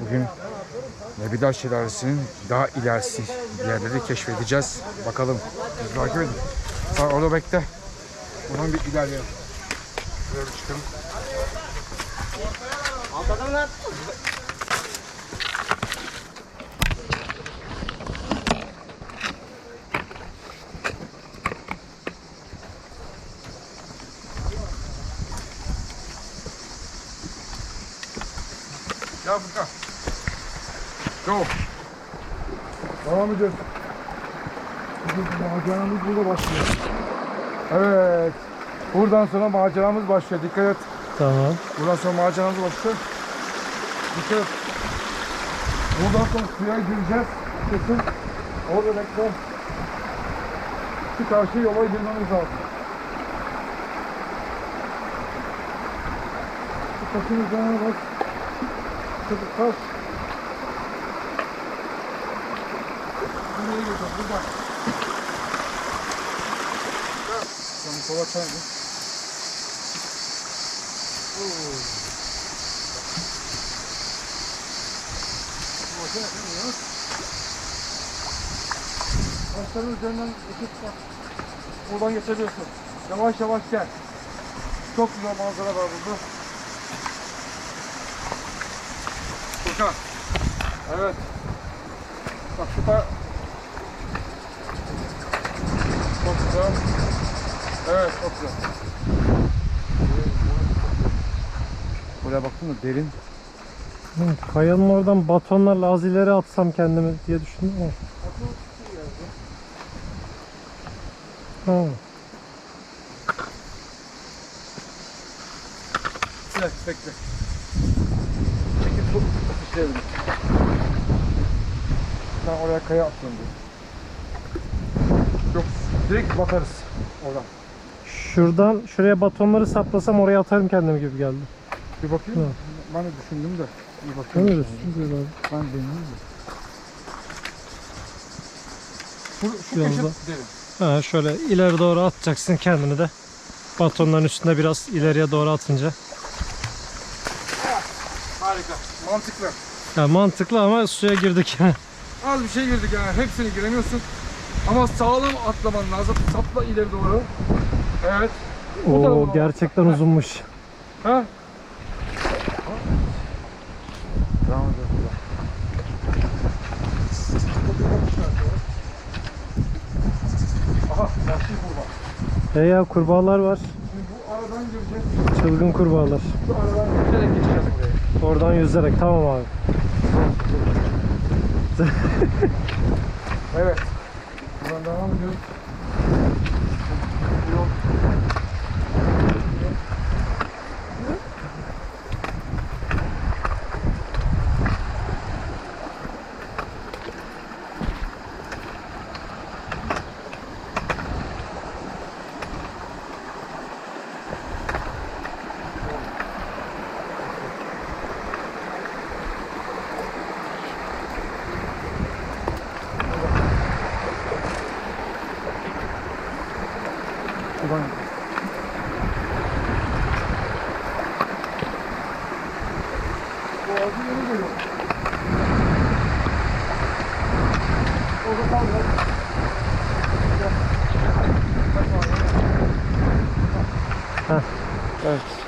Bugün Nebida Şelalesi'nin daha ilerisi yerleri keşfedeceğiz. Bakalım. Takip edin. Sen orada bekle. Buradan bir ilerleyelim. Şuraya bir çıkalım. Gel Furkan. Go. Devam ediyoruz. Maceramız burada başlıyor. Evet. Buradan sonra maceramız başlıyor. Dikkat et. Tamam. Buradan sonra maceramız başlıyor. Dikkat et. Buradan sonra suya gireceğiz. Kesin. Orada bekle. Şu karşı yola girmemiz lazım. Şu taşın üzerine bak. Çabuk kalk. Nereye gidiyorsun? Buradan. Sen kova çayını. Taşların üzerinden iki bak. Buradan geçebiliyorsun. Yavaş yavaş gel. Çok güzel manzara var burada. Furkan. Evet. Bak şu ta... Çok güzel. Evet çok güzel. Buraya baktın mı derin. Hı, Kayanın oradan batonlarla az ileri atsam kendimi diye düşündüm ama. Ha. Evet bekle. Atışlayalım. Ben oraya kaya diye. Yok direkt bakarız oradan. Şuradan şuraya batonları saplasam oraya atarım kendimi gibi geldi. Bir bakayım. Hı. Ben de düşündüm de. Bir bakayım. diyorsun? Ben deneyeyim de. Şu, şu köşe derin. Ha, şöyle ileri doğru atacaksın kendini de. Batonların üstünde biraz ileriye doğru atınca. Harika. Mantıklı. Ya mantıklı ama suya girdik. Az bir şey girdik yani. Hepsini giremiyorsun. Ama sağlam atlaman lazım. Sapla ileri doğru. Evet. Doğru. gerçekten uzunmuş. Ha? Ediyoruz burada. Aha, kurbağa. E ya kurbağalar var. Şimdi bu aradan gireceğiz. Çılgın kurbağalar. Şu aradan geçerek geçeceğiz. Oradan yüzerek tamam abi. Evet. Buradan devam ediyoruz. Bu kullanıyor. Bu yeni geliyor. Orada kaldı. Evet.